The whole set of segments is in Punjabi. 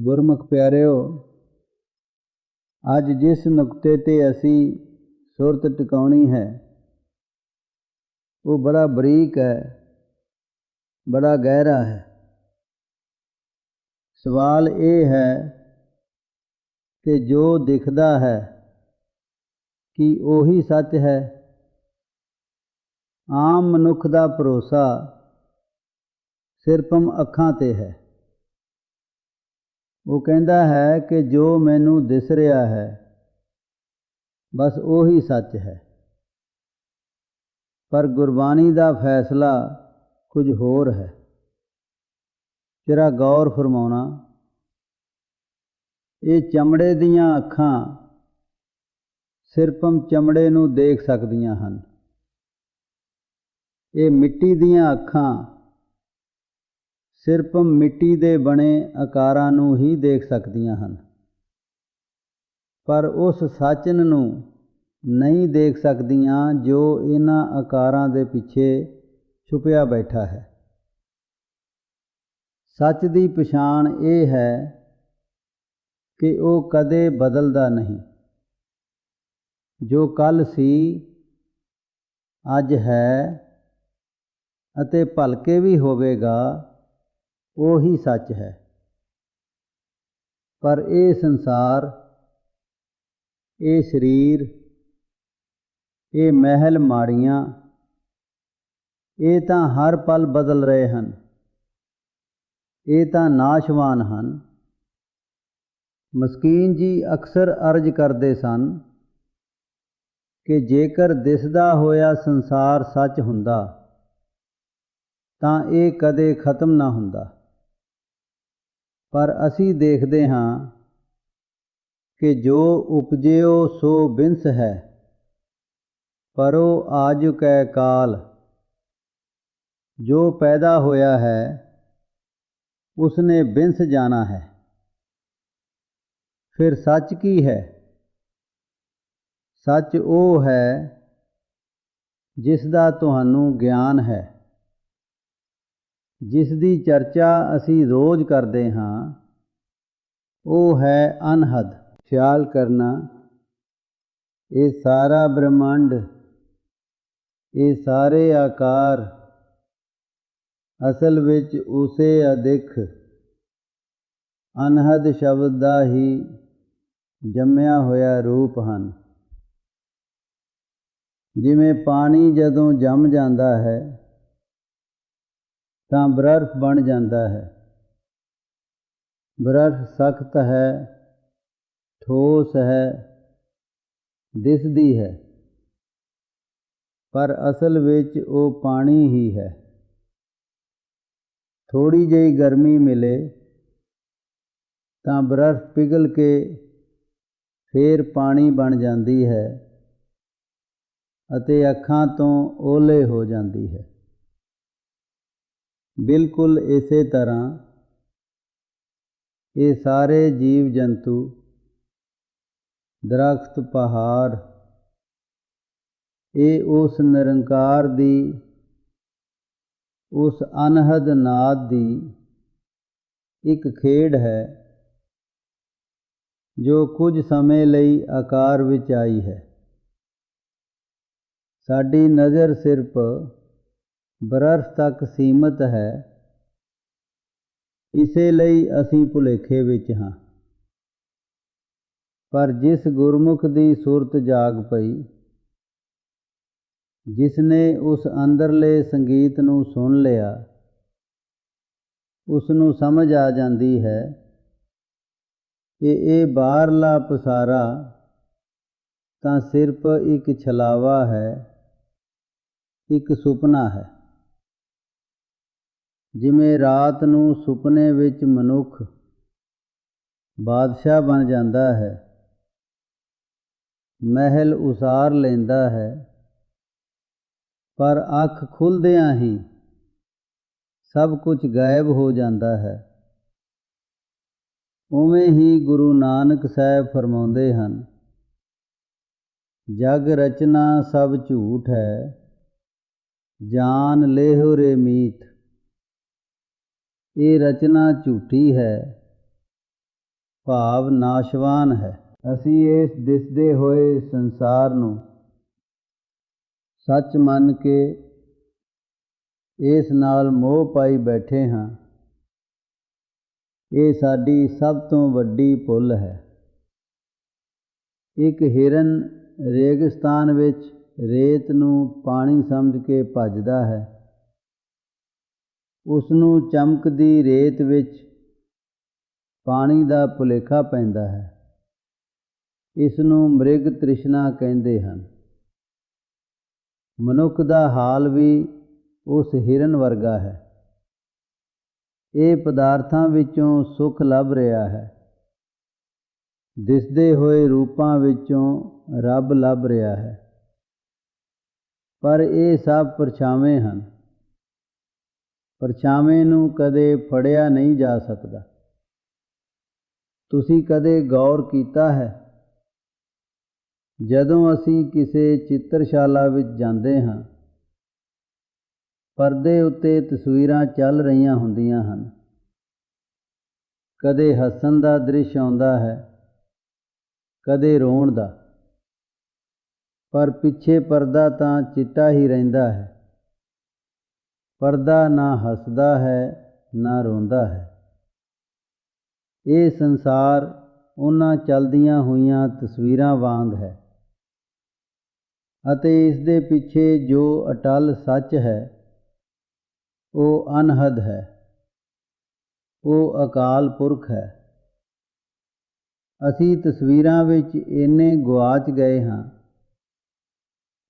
ਗੁਰਮੁਖ ਪਿਆਰਿਓ, ਅੱਜ ਜਿਸ ਨੁਕਤੇ ਤੇ ਅਸੀਂ ਸੁਰਤ ਟਿਕਾਉਣੀ ਹੈ, ਉਹ ਬੜਾ ਬਰੀਕ ਹੈ, ਬੜਾ ਗਹਿਰਾ ਹੈ। ਸਵਾਲ ਇਹ ਹੈ ਕਿ ਜੋ ਦਿਖਦਾ ਹੈ ਕਿ ਉਹੀ ਸੱਚ ਹੈ, ਆਮ ਮਨੁੱਖ ਦਾ ਭਰੋਸਾ ਸਿਰਫਮ ਅੱਖਾਂ ਤੇ ਹੈ। ਉਹ ਕਹਿੰਦਾ ਹੈ ਕਿ ਜੋ ਮੈਨੂੰ ਦਿਸ ਰਿਹਾ ਹੈ, ਬਸ ਉਹੀ ਸੱਚ ਹੈ। ਪਰ ਗੁਰਬਾਣੀ ਦਾ ਫੈਸਲਾ ਕੁਝ ਹੋਰ ਹੈ। ਤੇਰਾ ਗੌਰ ਫਰਮਾਉਣਾ, ਇਹ ਚਮੜੇ ਦੀਆਂ ਅੱਖਾਂ ਸਿਰਪਮ ਚਮੜੇ ਨੂੰ ਦੇਖ ਸਕਦੀਆਂ ਹਨ। ਇਹ ਮਿੱਟੀ ਦੀਆਂ ਅੱਖਾਂ ਸਿਰਫ ਮਿੱਟੀ ਦੇ ਬਣੇ ਆਕਾਰਾਂ ਨੂੰ ਹੀ ਦੇਖ ਸਕਦੀਆਂ ਹਨ। ਪਰ ਉਸ ਸੱਚਨ ਨੂੰ ਨਹੀਂ ਦੇਖ ਸਕਦੀਆਂ ਜੋ ਇਹਨਾਂ ਆਕਾਰਾਂ ਦੇ ਪਿੱਛੇ ਛੁਪਿਆ ਬੈਠਾ ਹੈ। ਸੱਚ ਦੀ ਪਛਾਣ ਇਹ ਹੈ ਕਿ ਉਹ ਕਦੇ ਬਦਲਦਾ ਨਹੀਂ। ਜੋ ਕੱਲ ਸੀ, ਅੱਜ ਹੈ ਅਤੇ ਭਲਕੇ ਵੀ ਹੋਵੇਗਾ। ਉਹੀ ਸੱਚ ਹੈ। ਪਰ ਇਹ ਸੰਸਾਰ, ਇਹ ਸਰੀਰ, ਇਹ ਮਹਿਲ ਮਾੜੀਆਂ, ਇਹ ਤਾਂ ਹਰ ਪਲ ਬਦਲ ਰਹੇ ਹਨ। ਇਹ ਤਾਂ ਨਾਸ਼ਵਾਨ ਹਨ। ਮਸਕੀਨ ਜੀ ਅਕਸਰ ਅਰਜ ਕਰਦੇ ਸਨ ਕਿ ਜੇਕਰ ਦਿਸਦਾ ਹੋਇਆ ਸੰਸਾਰ ਸੱਚ ਹੁੰਦਾ, ਤਾਂ ਇਹ ਕਦੇ ਖਤਮ ਨਾ ਹੁੰਦਾ। ਪਰ ਅਸੀਂ ਦੇਖਦੇ ਹਾਂ ਕਿ ਜੋ ਉਪਜਿਓ ਸੋ ਬਿੰਸ ਹੈ, ਪਰੋ ਆਜੁਕੈ ਕਾਲ। ਜੋ ਪੈਦਾ ਹੋਇਆ ਹੈ, ਉਸਨੇ ਬਿੰਸ ਜਾਣਾ ਹੈ। ਫਿਰ ਸੱਚ ਕੀ ਹੈ? ਸੱਚ ਉਹ ਹੈ ਜਿਸ ਦਾ ਤੁਹਾਨੂੰ ਗਿਆਨ ਹੈ। ਜਿਸ ਦੀ ਚਰਚਾ ਅਸੀਂ ਰੋਜ਼ ਕਰਦੇ ਹਾਂ, ਉਹ ਹੈ ਅਨਹਦ। ਖਿਆਲ ਕਰਨਾ, ਇਹ ਸਾਰਾ ਬ੍ਰਹਮੰਡ, ਇਹ ਸਾਰੇ ਆਕਾਰ, ਅਸਲ ਵਿੱਚ ਉਸੇ ਅਦਿਖ। ਅਨਹਦ ਸ਼ਬਦ ਦਾ ਹੀ ਜੰਮਿਆ ਹੋਇਆ ਰੂਪ ਹਨ। ਜਿਵੇਂ ਪਾਣੀ ਜਦੋਂ ਜੰਮ ਜਾਂਦਾ ਹੈ ਤਾਂ ਬਰਫ਼ ਬਣ ਜਾਂਦਾ ਹੈ। ਬਰਫ਼ ਸਖਤ ਹੈ, ਠੋਸ ਹੈ, ਦਿਸਦੀ ਹੈ। ਪਰ ਅਸਲ ਵਿੱਚ ਉਹ ਪਾਣੀ ਹੀ ਹੈ। ਥੋੜੀ ਜਿਹੀ ਗਰਮੀ ਮਿਲੇ ਤਾਂ ਬਰਫ਼ ਪਿਘਲ ਕੇ ਫੇਰ ਪਾਣੀ ਬਣ ਜਾਂਦੀ ਹੈ ਅਤੇ ਅੱਖਾਂ ਤੋਂ ਓਲੇ ਹੋ ਜਾਂਦੀ ਹੈ। ਬਿਲਕੁਲ ਇਸੇ ਤਰ੍ਹਾਂ ਇਹ ਸਾਰੇ ਜੀਵ ਜੰਤੂ, ਦਰਖਤ, ਪਹਾੜ, ਇਹ ਉਸ ਨਿਰੰਕਾਰ ਦੀ, ਉਸ ਅਨਹਦ ਨਾਦ ਦੀ ਇੱਕ ਖੇਡ ਹੈ, ਜੋ ਕੁਝ ਸਮੇਂ ਲਈ ਆਕਾਰ ਵਿੱਚ ਆਈ ਹੈ। ਸਾਡੀ ਨਜ਼ਰ ਸਿਰਫ ਬਰਫ਼ ਤੱਕ ਸੀਮਤ ਹੈ। ਇਸੇ ਲਈ ਅਸੀਂ ਭੁਲੇਖੇ ਵਿੱਚ ਹਾਂ। ਪਰ ਜਿਸ ਗੁਰਮੁਖ ਦੀ ਸੁਰਤ ਜਾਗ ਪਈ ਜਿਸ ਨੇ ਉਸ ਅੰਦਰਲੇ ਸੰਗੀਤ ਨੂੰ ਸੁਣ ਲਿਆ ਉਸ ਨੂੰ ਸਮਝ ਆ ਜਾਂਦੀ ਹੈ ਕਿ ਇਹ ਬਾਹਰਲਾ ਪਸਾਰਾ ਤਾਂ ਸਿਰਫ ਇੱਕ ਛਲਾਵਾ ਹੈ, ਇੱਕ ਸੁਪਨਾ ਹੈ। ਜਿਵੇਂ ਰਾਤ ਨੂੰ ਸੁਪਨੇ ਵਿੱਚ ਮਨੁੱਖ ਬਾਦਸ਼ਾਹ ਬਣ ਜਾਂਦਾ ਹੈ, ਮਹਿਲ ਉਸਾਰ ਲੈਂਦਾ ਹੈ, ਪਰ ਅੱਖ ਖੁੱਲਦਿਆਂ ਹੀ ਸਭ ਕੁਝ ਗਾਇਬ ਹੋ ਜਾਂਦਾ ਹੈ। ਉਵੇਂ ਹੀ ਗੁਰੂ ਨਾਨਕ ਸਾਹਿਬ ਫਰਮਾਉਂਦੇ ਹਨ, ਜਗ ਰਚਨਾ ਸਭ ਝੂਠ ਹੈ, ਜਾਨ ਲੇਹੁ ਰੇ ਮੀਤ। ਇਹ ਰਚਨਾ ਝੂਠੀ ਹੈ, ਭਾਵ ਨਾਸ਼ਵਾਨ ਹੈ। ਅਸੀਂ ਇਸ ਦਿਸਦੇ ਹੋਏ ਸੰਸਾਰ ਨੂੰ ਸੱਚ ਮੰਨ ਕੇ ਇਸ ਨਾਲ ਮੋਹ ਪਾਈ ਬੈਠੇ ਹਾਂ। ਇਹ ਸਾਡੀ ਸਭ ਤੋਂ ਵੱਡੀ ਭੁੱਲ ਹੈ। ਇੱਕ ਹਿਰਨ ਰੇਗਿਸਤਾਨ ਵਿੱਚ ਰੇਤ ਨੂੰ ਪਾਣੀ ਸਮਝ ਕੇ ਭੱਜਦਾ ਹੈ। ਉਸ ਨੂੰ ਚਮਕਦੀ ਰੇਤ ਵਿੱਚ ਪਾਣੀ ਦਾ ਭੁਲੇਖਾ ਪੈਂਦਾ ਹੈ। ਇਸ ਨੂੰ ਮ੍ਰਿਗ ਤ੍ਰਿਸ਼ਨਾ ਕਹਿੰਦੇ ਹਨ। ਮਨੁੱਖ ਦਾ ਹਾਲ ਵੀ ਉਸ ਹਿਰਨ ਵਰਗਾ ਹੈ। ਇਹ ਪਦਾਰਥਾਂ ਵਿੱਚੋਂ ਸੁਖ ਲੱਭ ਰਿਹਾ ਹੈ। ਦਿਸਦੇ ਹੋਏ ਰੂਪਾਂ ਵਿੱਚੋਂ ਰੱਬ ਲੱਭ ਰਿਹਾ ਹੈ। ਪਰ ਇਹ ਸਭ ਪਰਛਾਵੇਂ ਹਨ। ਪਰਛਾਵੇਂ ਨੂੰ ਕਦੇ ਫੜਿਆ ਨਹੀਂ ਜਾ ਸਕਦਾ। ਤੁਸੀਂ ਕਦੇ ਗੌਰ ਕੀਤਾ ਹੈ? ਜਦੋਂ ਅਸੀਂ ਕਿਸੇ ਚਿੱਤਰਸ਼ਾਲਾ ਵਿੱਚ ਜਾਂਦੇ ਹਾਂ, ਪਰਦੇ ਉੱਤੇ ਤਸਵੀਰਾਂ ਚੱਲ ਰਹੀਆਂ ਹੁੰਦੀਆਂ ਹਨ। ਕਦੇ ਹੱਸਣ ਦਾ ਦ੍ਰਿਸ਼ ਆਉਂਦਾ ਹੈ, ਕਦੇ ਰੋਣ ਦਾ। ਪਰ ਪਿੱਛੇ ਪਰਦਾ ਤਾਂ ਚਿੱਟਾ ਹੀ ਰਹਿੰਦਾ ਹੈ। ਪਰਦਾ ਨਾ ਹੱਸਦਾ ਹੈ, ਨਾ ਰੋਂਦਾ ਹੈ। ਇਹ ਸੰਸਾਰ ਉਹਨਾਂ ਚਲਦੀਆਂ ਹੋਈਆਂ ਤਸਵੀਰਾਂ ਵਾਂਗ ਹੈ ਅਤੇ ਇਸ ਦੇ ਪਿੱਛੇ ਜੋ ਅਟਲ ਸੱਚ ਹੈ, ਉਹ ਅਨਹਦ ਹੈ। ਉਹ ਅਕਾਲ ਪੁਰਖ ਹੈ। ਅਸੀਂ ਤਸਵੀਰਾਂ ਵਿੱਚ ਇੰਨੇ ਗੁਆਚ ਗਏ ਹਾਂ,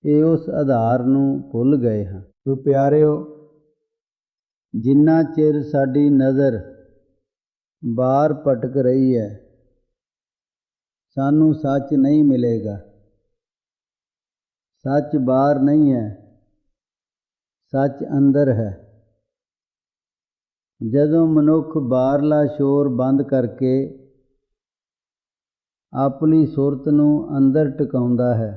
ਇਹ ਉਸ ਆਧਾਰ ਨੂੰ ਭੁੱਲ ਗਏ ਹਾਂ। ਸੋ ਪਿਆਰਿਓ ਜਿੰਨਾ ਚਿਰ ਸਾਡੀ ਨਜ਼ਰ ਬਾਹਰ ਭਟਕ ਰਹੀ ਹੈ, ਸਾਨੂੰ ਸੱਚ ਨਹੀਂ ਮਿਲੇਗਾ। ਸੱਚ ਬਾਹਰ ਨਹੀਂ ਹੈ, ਸੱਚ ਅੰਦਰ ਹੈ। ਜਦੋਂ ਮਨੁੱਖ ਬਾਹਰਲਾ ਸ਼ੋਰ ਬੰਦ ਕਰਕੇ ਆਪਣੀ ਸੁਰਤ ਨੂੰ ਅੰਦਰ ਟਿਕਾਉਂਦਾ ਹੈ,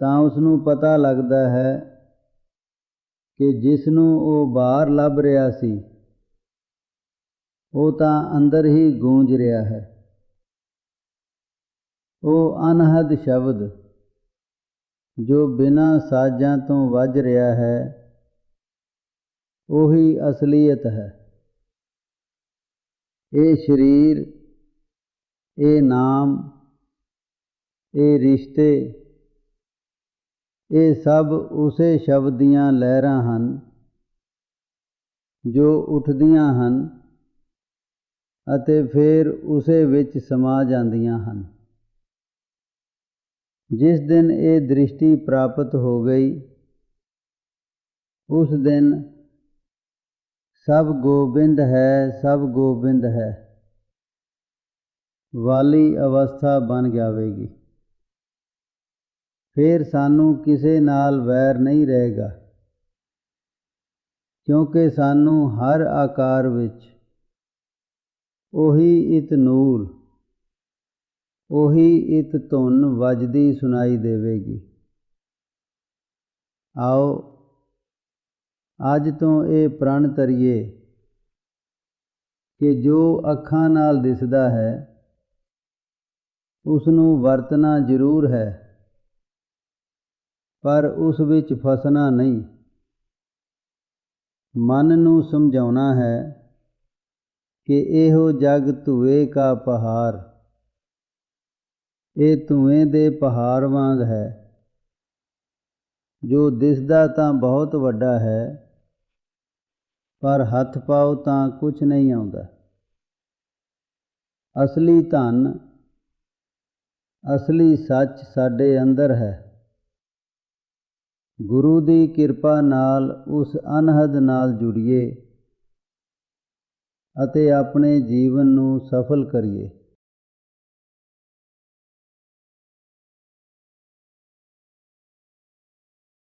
ਤਾਂ ਉਸ ਨੂੰ ਪਤਾ ਲੱਗਦਾ ਹੈ ਕਿ ਜਿਸ ਨੂੰ ਉਹ ਬਾਹਰ ਲੱਭ ਰਿਹਾ ਸੀ, ਉਹ ਤਾਂ ਅੰਦਰ ਹੀ ਗੂੰਜ ਰਿਹਾ ਹੈ। ਉਹ ਅਨਹਦ ਸ਼ਬਦ ਜੋ ਬਿਨਾਂ ਸਾਜ਼ਾਂ ਤੋਂ ਵੱਜ ਰਿਹਾ ਹੈ, ਉਹੀ ਅਸਲੀਅਤ ਹੈ। ਇਹ ਸਰੀਰ, ਇਹ ਨਾਮ, ਇਹ ਰਿਸ਼ਤੇ ਇਹ ਸਭ ਉਸੇ ਸ਼ਬਦ ਦੀਆਂ ਲਹਿਰਾਂ ਹਨ, ਜੋ ਉੱਠਦੀਆਂ ਹਨ ਅਤੇ ਫਿਰ ਉਸੇ ਵਿੱਚ ਸਮਾ ਜਾਂਦੀਆਂ ਹਨ। ਜਿਸ ਦਿਨ ਇਹ ਦ੍ਰਿਸ਼ਟੀ ਪ੍ਰਾਪਤ ਹੋ ਗਈ, ਉਸ ਦਿਨ ਸਭ ਗੋਬਿੰਦ ਹੈ, ਸਭ ਗੋਬਿੰਦ ਹੈ। ਵਾਲੀ ਅਵਸਥਾ ਬਣ ਜਾਵੇਗੀ। ਫਿਰ ਸਾਨੂੰ ਕਿਸੇ ਨਾਲ ਵੈਰ ਨਹੀਂ ਰਹੇਗਾ। ਕਿਉਂਕਿ ਸਾਨੂੰ ਹਰ ਆਕਾਰ ਵਿੱਚ ਉਹੀ ਇਤ ਨੂਰ, ਉਹੀ ਇਤ ਧੁਨ ਵੱਜਦੀ ਸੁਣਾਈ ਦੇਵੇਗੀ। ਆਓ, ਅੱਜ ਤੋਂ ਇਹ ਪ੍ਰਣ ਤਰੀਏ ਕਿ ਜੋ ਅੱਖਾਂ ਨਾਲ ਦਿਸਦਾ ਹੈ ਉਸ ਨੂੰ ਵਰਤਣਾ ਜ਼ਰੂਰ ਹੈ। ਪਰ ਉਸ ਵਿੱਚ ਫਸਣਾ ਨਹੀਂ। ਮਨ ਨੂੰ ਸਮਝਾਉਣਾ ਹੈ ਕਿ ਇਹੋ ਜਗ ਧੂਏ ਕਾ ਪਹਾੜ। ਇਹ ਧੂਏ ਦੇ ਪਹਾੜ ਵਾਂਗ ਹੈ। ਜੋ ਦਿਸਦਾ ਤਾਂ ਬਹੁਤ ਵੱਡਾ ਹੈ, ਪਰ ਹੱਥ ਪਾਓ ਤਾਂ ਕੁਝ ਨਹੀਂ ਆਉਂਦਾ। ਅਸਲੀ ਧਨ, ਅਸਲੀ ਸੱਚ ਸਾਡੇ ਅੰਦਰ ਹੈ। ਗੁਰੂ ਦੀ ਕਿਰਪਾ ਨਾਲ ਉਸ ਅਨਹਦ ਨਾਲ ਜੁੜੀਏ ਅਤੇ ਆਪਣੇ ਜੀਵਨ ਨੂੰ ਸਫਲ ਕਰੀਏ।